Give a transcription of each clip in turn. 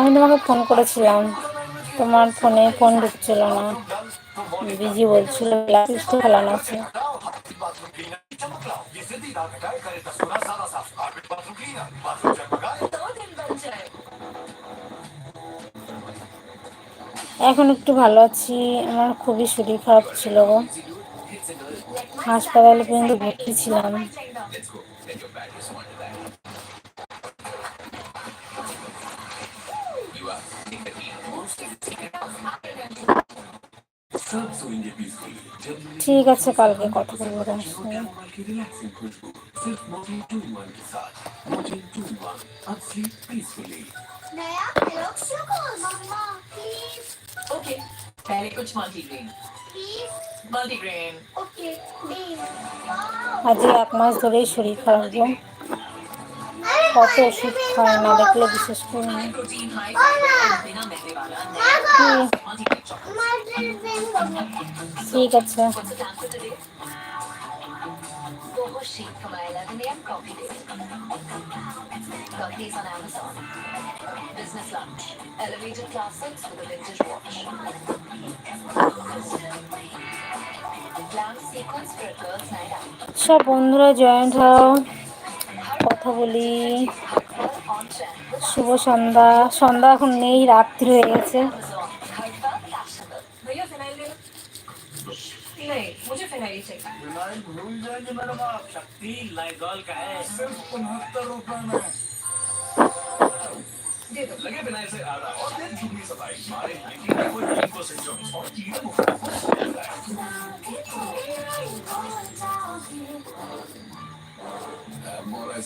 আমি তোমাকে ফোন করেছিলাম। তোমার ফোনে ফোন ঢুকছিল না। বিজি বলছিল ব্ল্যাকলিস্টে ফেলানো আছে। এখন একটু ভালো আছি। আমার খুবই শরীর খারাপ ছিল গো। হাসপাতালে পর্যন্ত ভর্তি ছিলাম। ঠিক আছে কালকে কথা বলবো তোমার সঙ্গে नया लक्ष्य को मम्मा प्लीज ओके पहले कुछ multigrain please multigrain okay please আজ এক মাস ধরেই শরীর খারাপ গো কত ওষুধ খায় না দেখলে বিশেষ করে ঠিক আছে। সব বন্ধুরা জয়েন্ট হও। কথা বলি। শুভ সন্ধ্যা। সন্ধ্যা এখন নেই রাত্রি হয়ে গেছে।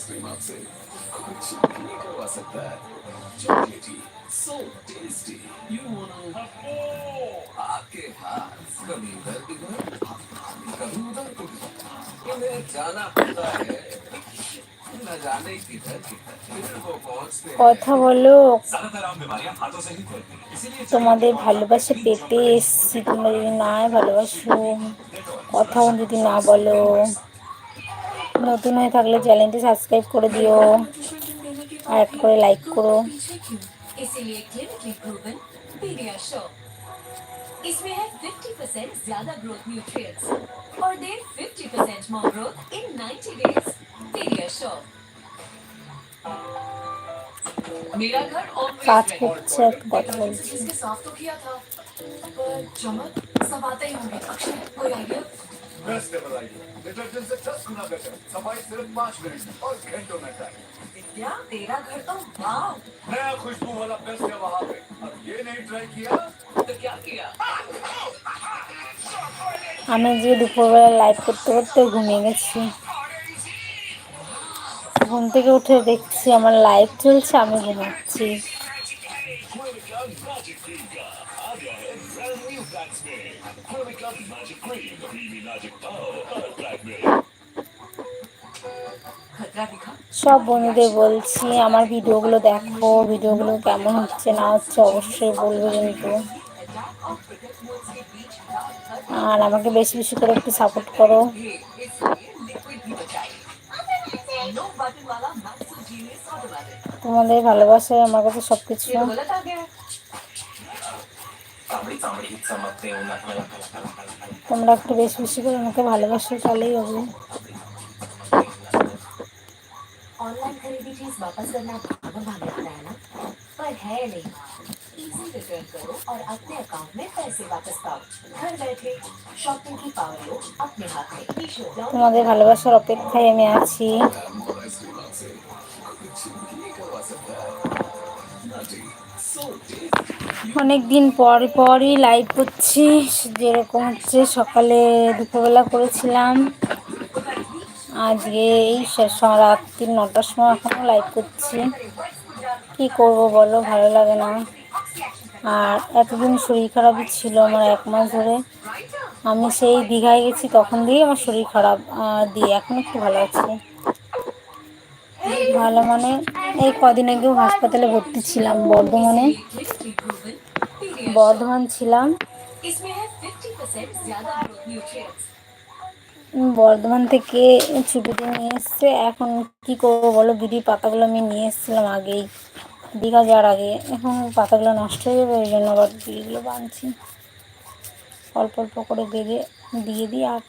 Amazon. Her fashionable. भैया फिनाइल ले लो नहीं मुझे फिनाइल चाहिए विनाइल भूल जाएंगे मैडम आप शक्ति लाइजॉल का है सिर्फ उनहत्तर रुपए में दे दो लगे विनाइल से आधा और फिर झुमरी सफाई हमारे नाइनटीन में कोई टीम को सिंचो और टीम को more ice cream आपसे कुछ भी करवा सकता है चॉकलेटी सो टेस्टी यू वांट आपके हाथ कभी इधर इधर कभी उधर उधर इन्हें जाना पड़ता है न जाने किधर किधर फिर वो पहुंचते हैं কথা বলো ज्यादातर आम बीमारियां हाथों से ही फैलती हैं इसीलिए তোমাদের ভালোবাসা পেতে এসছি তোমরা যদি নাই ভালোবাসো কথা যদি না বলো নতুন হয়ে থাকলে চ্যানেলটি সাবস্ক্রাইব করে দিও আর একটা করে লাইক করো इसीलिए क्लिनिकली प्रूवन पीडियाश्योर इसमें है 50% ज्यादा ग्रोथ न्यूट्रिएंट्स और दे 50% more growth in 90 days PediaSure मेरा घर কাজ ऑलवेज করছে একটা কথা বলছি इसके साफ तो किया था पर चमक सब आते ही होंगे अक्षय कोई आइडिया बेस्ट है बताइए डिटर्जेंट से दस गुना बेहतर सफाई सिर्फ पाँच मिनट और घंटों में टाइम विद्या तेरा घर तो वाव नया खुशबू वाला बेस्ट है वहाँ पे अब ये नहीं ट्राई किया तो क्या किया আমি যে দুপুরবেলা লাইভ করতে করতে ঘুমিয়ে গেছি ঘুম থেকে উঠে দেখছি আমার লাইভ চলছে আমি ঘুমাচ্ছি সব বন্ধুদের বলছি, আমার ভিডিওগুলো দেখো, ভিডিওগুলো কেমন হচ্ছে, না হচ্ছে অবশ্যই বলবে কিন্তু। আর আমাকে বেশি বেশি করে একটু সাপোর্ট করো। তোমাদের ভালোবাসায় আমার কাছে সব কিছু তোমরা একটু বেশি বেশি করে আমাকে ভালোবাসো, তাহলেই হবে। ऑनलाइन खरीदी चीज वापस करना भागम भाग लगता है ना पर है नहीं इजी रिटर्न करो और अपने अकाउंट में पैसे वापस पाओ घर बैठे शॉपिंग की पावर लो अपने हाथ में मीशो তোমাদের ভালোবাসার অপেক্ষায় আমি আছি more ice cream आपसे कुछ भी करवा सकता है nutty so tasty অনেক দিন পর পরই লাইভ করছি যেরকম হচ্ছে সকালে দুপুরবেলা করেছিলাম আজকে এই রাত্রি নটার সময় এখনও লাইভ করছি। কি করব বলো, ভালো লাগে না। আর এতদিন শরীর খারাপই ছিল আমার এক মাস ধরে। আমি সেই দীঘায় গেছি, তখন দিয়েই আমার শরীর খারাপ দিয়ে এখন একটু ভালো আছি। ভালো মানে এই কদিন আগেও হাসপাতালে ভর্তি ছিলাম, বর্ধমানে। বর্ধমান ছিলাম। বর্ধমান থেকে ছুটিতে নিয়ে এসছে। এখন কি করব বলো? বিড়ির পাতাগুলো আমি নিয়ে এসেছিলাম আগেই। দীঘা যাওয়ার আগে। এখন পাতাগুলো নষ্ট হয়ে যাবে, ওই জন্য আবার বিড়িগুলো বাঁধছি অল্প অল্প করে বেঁধে দিয়ে দিই আর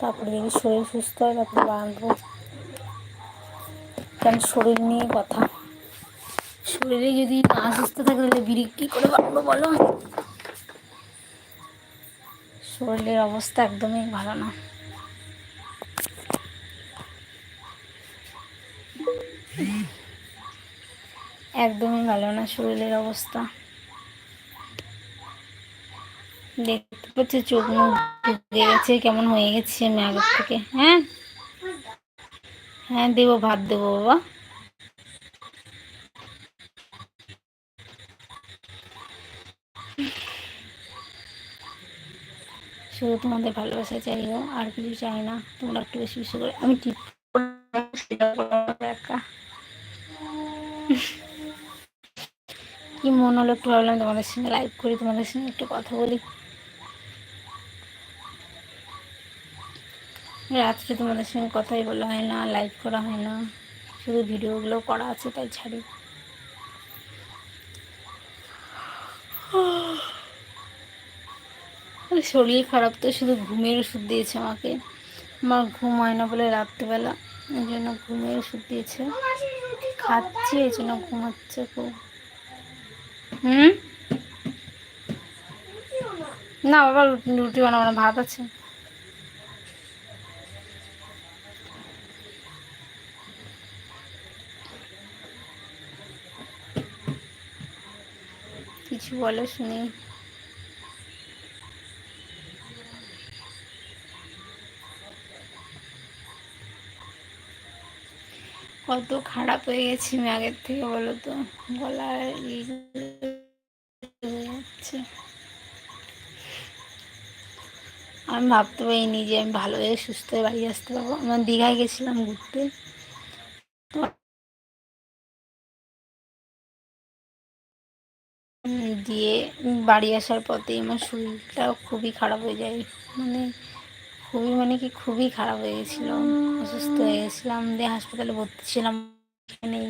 তারপরে যদি শরীর সুস্থ হয় তারপরে বাঁধবো। কেন শরীর নিয়ে কথা? শরীরে যদি না সুস্থ থাকে তাহলে বিড়ি কী করে বাঁধবো বলো? শরীরের অবস্থা একদমই ভালো না। একদমই ভালো না শরীরের অবস্থা। দেখতে পাচ্ছি চোখ মুখ দিয়ে গেছে, কেমন হয়ে গেছে আমি আগের থেকে। হ্যাঁ? হ্যাঁ দেবো, ভাত দেবো, বাবা। শুধু তোমাদের ভালোবাসা চাই গো আর কিছু চাই না। তোমরা একটু বেশি বেশি করে আমি ঠিক একা। কি মন হলো একটু ভাবলাম তোমাদের সঙ্গে লাইভ করি, তোমাদের সঙ্গে একটু কথা বলি। রাত্রে তোমাদের সঙ্গে কথাই বলা হয় না লাইভ করা হয় না। শুধু ভিডিওগুলো করা আছে, তাই ছাড়ি। শরীর খারাপ তো, শুধু ঘুমের ওষুধ দিয়েছে আমাকে। আমার ঘুম হয় না বলে রাত্রিবেলা, এই জন্য ঘুমের ওষুধ দিয়েছে। খাচ্ছি, এই জন্য ঘুমাচ্ছে খুব। হুম? না, বাবা রুটি বানাবো না, ভাত আছে। কিছু বলে শুনি। কত খারাপ হয়ে গেছি আমি আগের থেকে বলো তো। যাচ্ছে আমি ভাবতে পারিনি যে আমি ভালো হয়ে সুস্থ হয়ে বাড়ি আসতে পারব। আমার দীঘায় গেছিলাম ঘুরতে। দিয়ে বাড়ি আসার পথে আমার শরীরটা খুবই খারাপ হয়ে যায়। মানে খুবই মানে কি খুবই খারাপ হয়ে গেছিল। অসুস্থ হয়ে গেছিলাম, দিয়ে হাসপাতালে ভর্তি ছিলাম। এখানেই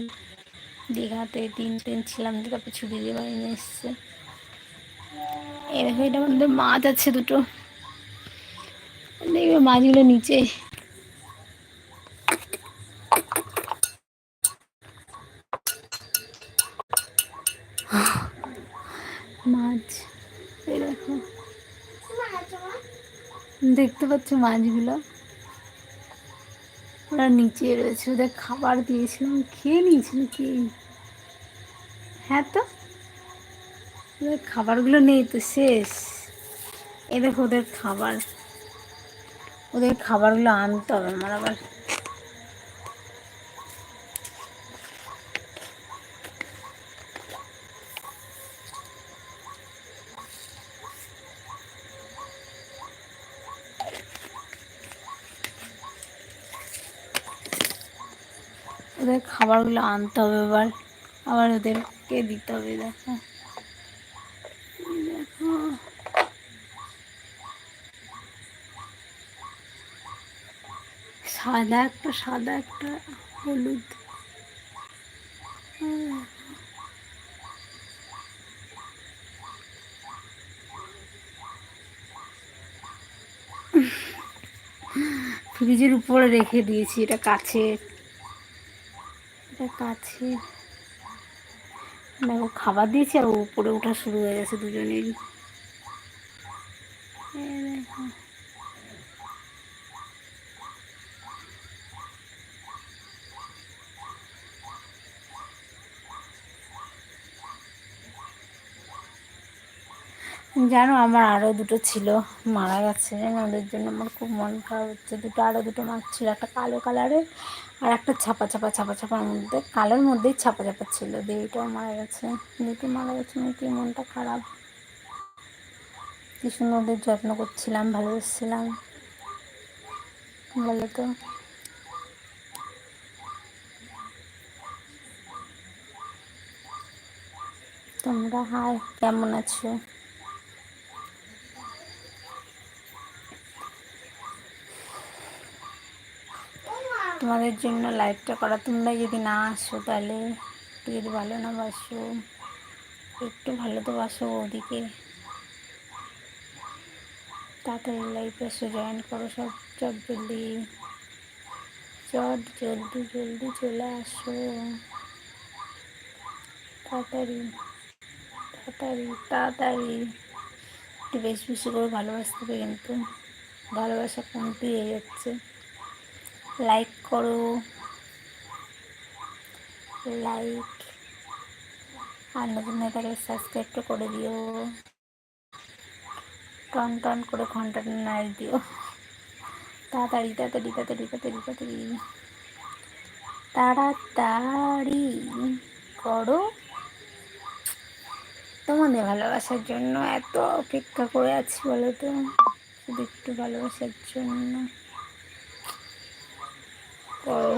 দীঘাতে তিন দিন ছিলাম তারপর ছুটি দিয়ে বাড়ি নিয়ে এসছে। দেখো, এটা আমাদের মাছ আছে দুটো। দেখবে মাছগুলো নিচে। মাছ এই দেখো দেখতে পাচ্ছ মাছগুলো? ওরা নিচে রয়েছে, ওদের খাবার দিয়েছিলাম, খেয়ে নিয়েছিল কি? হ্যাঁ তো? ওদের খাবারগুলো নেই তো, শেষ। এ দেখো ওদের খাবার। ওদের খাবারগুলো আনতে হবে, আমার আবার ওদের খাবারগুলো আনতে হবে এবার। আবার ওদেরকে দিতে হবে, দেখো। দেখো সাদা একটা সাদা একটা, হলুদ। ফ্রিজের উপরে রেখে দিয়েছি, এটা এটা কাছে। দেখো খাবার দিয়েছি আর উপরে ওঠা শুরু হয়ে গেছে দুজনেরই দেখো। জানো, আমার আরও দুটো ছিল, মারা গেছে ওদের জন্য আমার খুব মন খারাপ হচ্ছে। দুটো আরও দুটো মাছ ছিল, একটা কালো কালারের আর একটা ছাপা ছাপা ছাপা ছাপার মধ্যে, কালোর মধ্যেই ছাপা ছাপা ছিল। দুইটাও মারা গেছে, দুটো মারা গেছে মানে কি মনটা খারাপ। কি সুন্দর ওদের যত্ন করছিলাম, ভালোবাসছিলাম। বলো তো। তোমরা, হাই, কেমন আছো? তোমাদের জন্য লাইভটা করা। তোমরা যদি না আসো তাহলে একটু যদি ভালো না বাসো। একটু ভালো তো বাসো ওদিকে। তাড়াতাড়ি লাইভ এসো জয়েন করো সব। চট জলদি। চট জলদি জলদি চলে আসো। তাড়াতাড়ি তাড়াতাড়ি তাড়াতাড়ি। একটু বেশ বেশি করে ভালোবাসতে হবে কিন্তু। ভালোবাসা কমতি হয়ে যাচ্ছে। লাইক করো। লাইক আর নতুন হয়ে থাকলে সাবস্ক্রাইবটা করে দিও। টন টন করে ঘন্টাটা নাড়ি দিও। তাড়াতাড়ি তাড়াতাড়ি তাড়াতাড়ি তাড়াতাড়ি তাড়াতাড়ি। তাড়াতাড়ি করো। তোমাদের ভালোবাসার জন্য এত অপেক্ষা করে আছি বলো তো? শুধু একটু ভালোবাসার জন্য। করো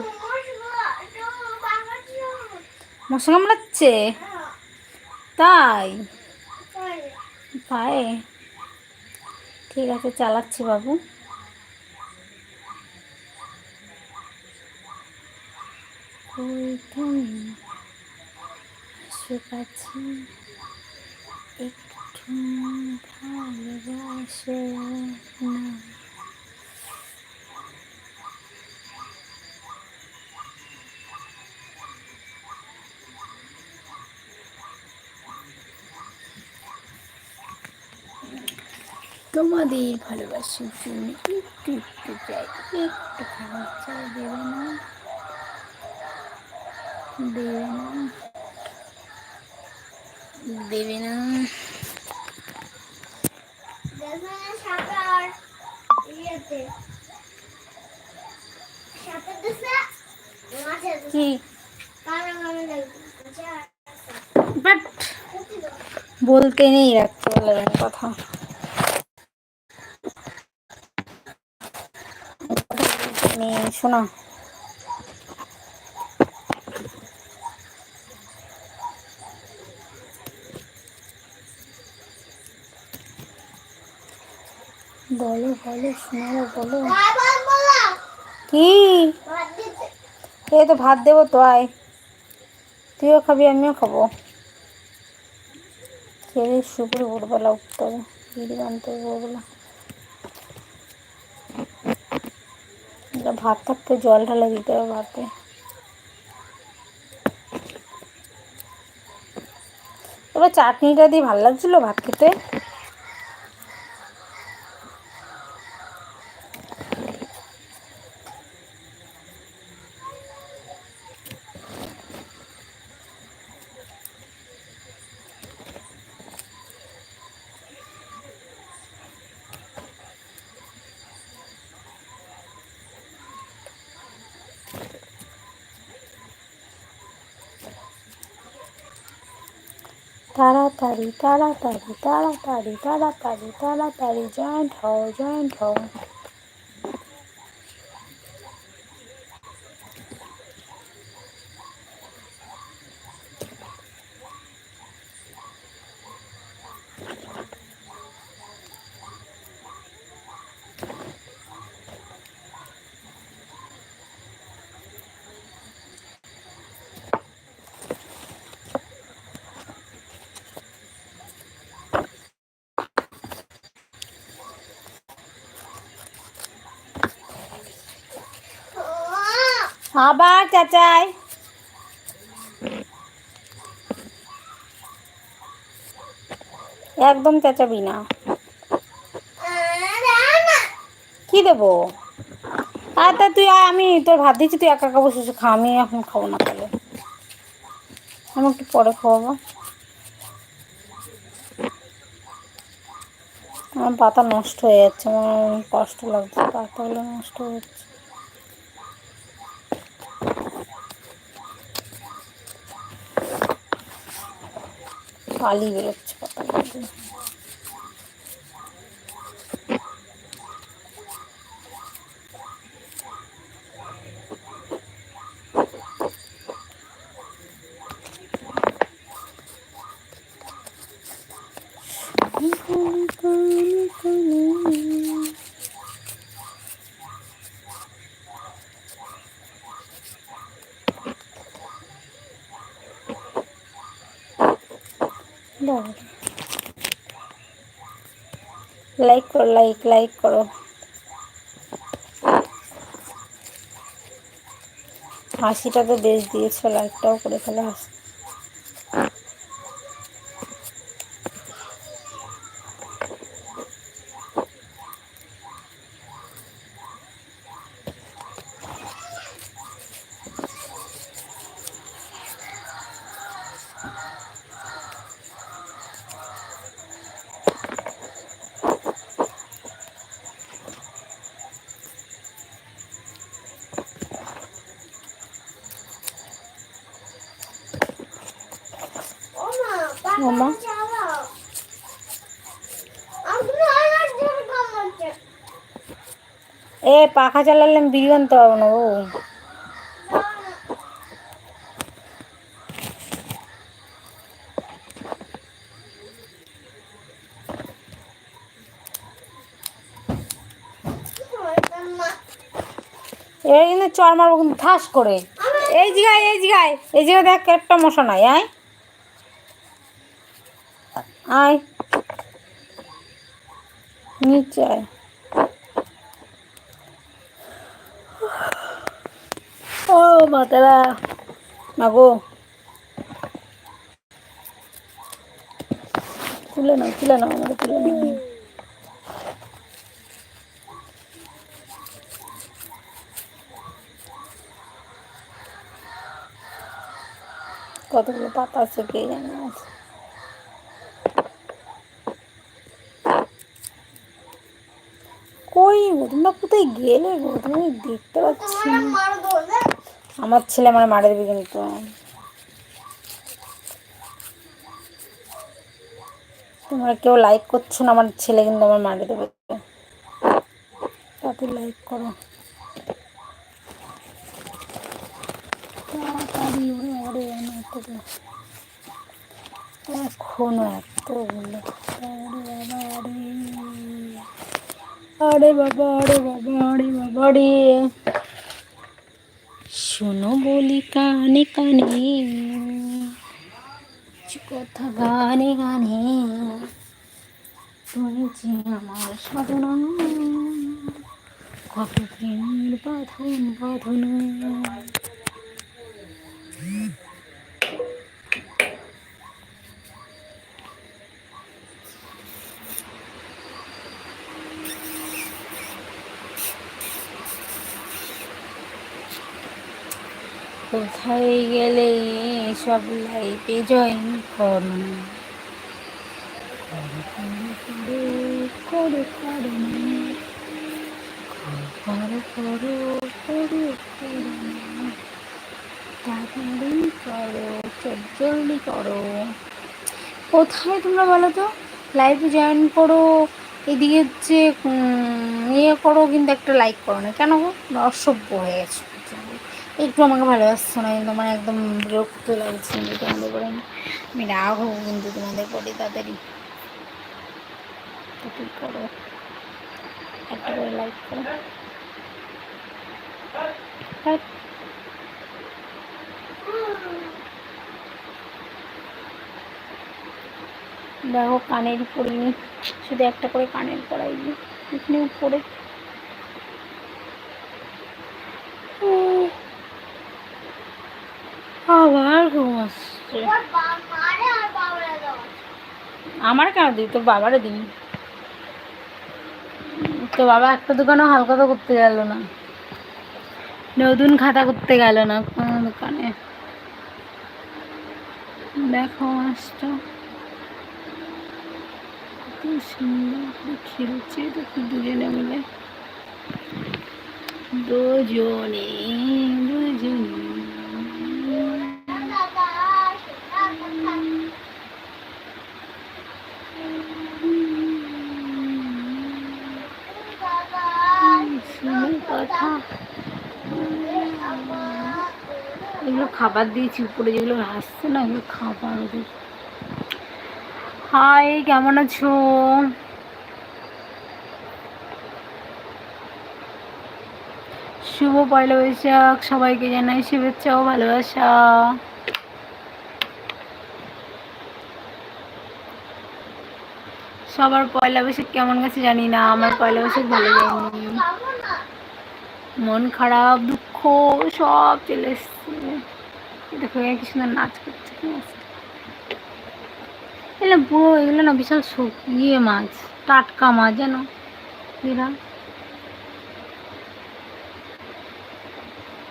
মশা কামড়াচ্ছে তাই? পায়ে ঠিক আছে চালাচ্ছি বাবু। একটু ভালোবাসো না। তোমাদের ভালোবাসার জন্য একটু একটু চাই একটু খাবার চাই দেবে না? দেবে না? দেবে না? কি? বাট বলতে নেই রাখতে পারলেন কথা। নেই, শোনো। বলো বলো শোনো বলো। কি? এই তো ভাত দেবো তো আয় তুইও খাবি আমিও খাব। খেয়ে শুকুর ভোরবেলা উঠতে হবে। বানতে হবে ভোরবেলা। ভাত থাকতে জল ঢালে দিতে হবে ভাতে। এবার চাটনিটা দিয়ে ভালো লাগছিল ভাত খেতে? তাড়াতাড়ি তাড়াতাড়ি তাড়াতাড়ি তাড়াতাড়ি তাড়াতাড়ি জয়েন্ট হও জয়েন্ট হও আবার চাচাই। একদম চেঁচাবি না। কি দেবো? আর তা তুই আমি তোর ভাত দিচ্ছি, তুই একা বসে বসে খা, আমি এখন খাব না তাহলে। আমি একটু পরে খাওয়াবো। আমার পাতা নষ্ট হয়ে যাচ্ছে, আমার কষ্ট লাগছে, পাতাগুলো নষ্ট হয়ে যাচ্ছে। কালি বেরোচ্ছে পাতাগুলো লাইক করো লাইক লাইক করো। হাসিটা তো বেশ দিয়েছ লাইকটাও করে ফেলে। হাসি এ, পাখা চালালে আমি বিড়ি আনতে পারব না এবার কিন্তু চর মারবো কিন্তু, ঠাস করে। এই জায়গায় এই জায়গায় এই জায়গায় দেখ, একটা মশা নাই, আয়। আয়। নিচে আয়। ও মাতারা মাগো। তুলে নাও তুলে নাও আমাকে, তুলে নাও। কতগুলো পাতা আছে কে জানে? আছে কই গো তোমরা কোথায় গেলে গো? তুমি দেখতে পাচ্ছি আমার ছেলে আমার মারা দেবে কিন্তু। তোমরা কেউ লাইক করছ না, আমার ছেলে কিন্তু আমার মারা দেবে। তাতে লাইক করো। এখনও এতগুলো। আরে বাবা আরে বাবা আরে বাবা রে। শোনো বলি কানে কানে। কথা গানে গানে। তুমি আমার সাধনা। কত প্রেমের বাঁধন বাঁধন। কোথায় গেলে সব লাইফে জয়েন করো করো করো করো করো করো করো কোথায় তোমরা বলো তো? লাইভে জয়েন করো, এদিকে হচ্ছে ইয়ে করো, কিন্তু একটা লাইক করো না। কেন গো? অসভ্য হয়ে গেছো। একটু আমাকে ভালো ভালোবাসছো না, কিন্তু আমার একদম বিরক্ত লাগছে কিন্তু তোমাদের করে আমি রাগ হব কিন্তু তোমাদের প্রতি তাড়াতাড়ি তাড়াতাড়ি করো একটা করে লাইক করো। দেখো কানের পরিনি শুধু একটা করে কানের পরাই এখানে উপরে উম, আবার ঘুম আসছে আমার কেন দিই তোর বাবারে দিই তো বাবা একটা দোকানও হালকা তো করতে গেল না। নতুন খাতা করতে গেল না কোনো দোকানে। দেখো মাছটা। সুন্দর খেলছে দেখো দুজনে মিলে? দুজনে দুজনে দাদা সেটা কোথায় দাদা সুন্দর কথা এগুলো খাবার দিয়েছি, উপরে যেগুলো না, এগুলো খাবার হাই, কেমন আছো? শুভ পয়লা বৈশাখ, সবাইকে জানাই শুভেচ্ছা ও ভালোবাসা। সবার পয়লা বৈশাখ কেমন গেছে জানি না, আমার পয়লা বৈশাখ ভালো যায়নি। মন খারাপ, দুঃখ, সব চলে এসছে। দেখো কি সুন্দর নাচ করছে এগুলো পুরো, এগুলো না বিশাল ইয়ে মাছ, টাটকা মাছ, জানো? এরা।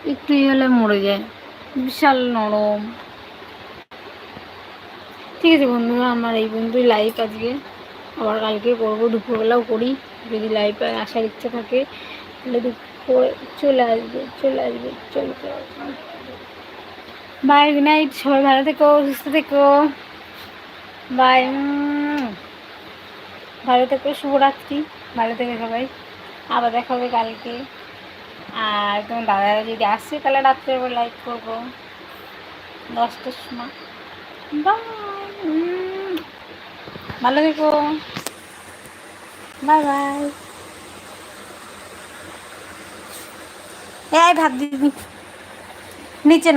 একটু ইয়ে হলে মরে যায়। বিশাল নরম। ঠিক আছে বন্ধুরা, আমার এই বন্ধুই লাইভ আজকে। আবার কালকে করব, দুপুরবেলাও করি। যদি লাইভে আসার ইচ্ছা থাকে, তাহলে চলে আসবে চলে আসবে চলে আসবে বাই গুড নাইট সবাই ভালো থেকো, সুস্থ থেকো। বাই ভালো থেকো, শুভরাত্রি, ভালো থেকো সবাই। আবার দেখা হবে কালকে। আর তোমার দাদারা যদি আসছে তাহলে রাত্রে আবার লাইভ করব। দশটার সময়। বাই ভালো থেকো। বাই বাই এই ভাত দিবি নিচে না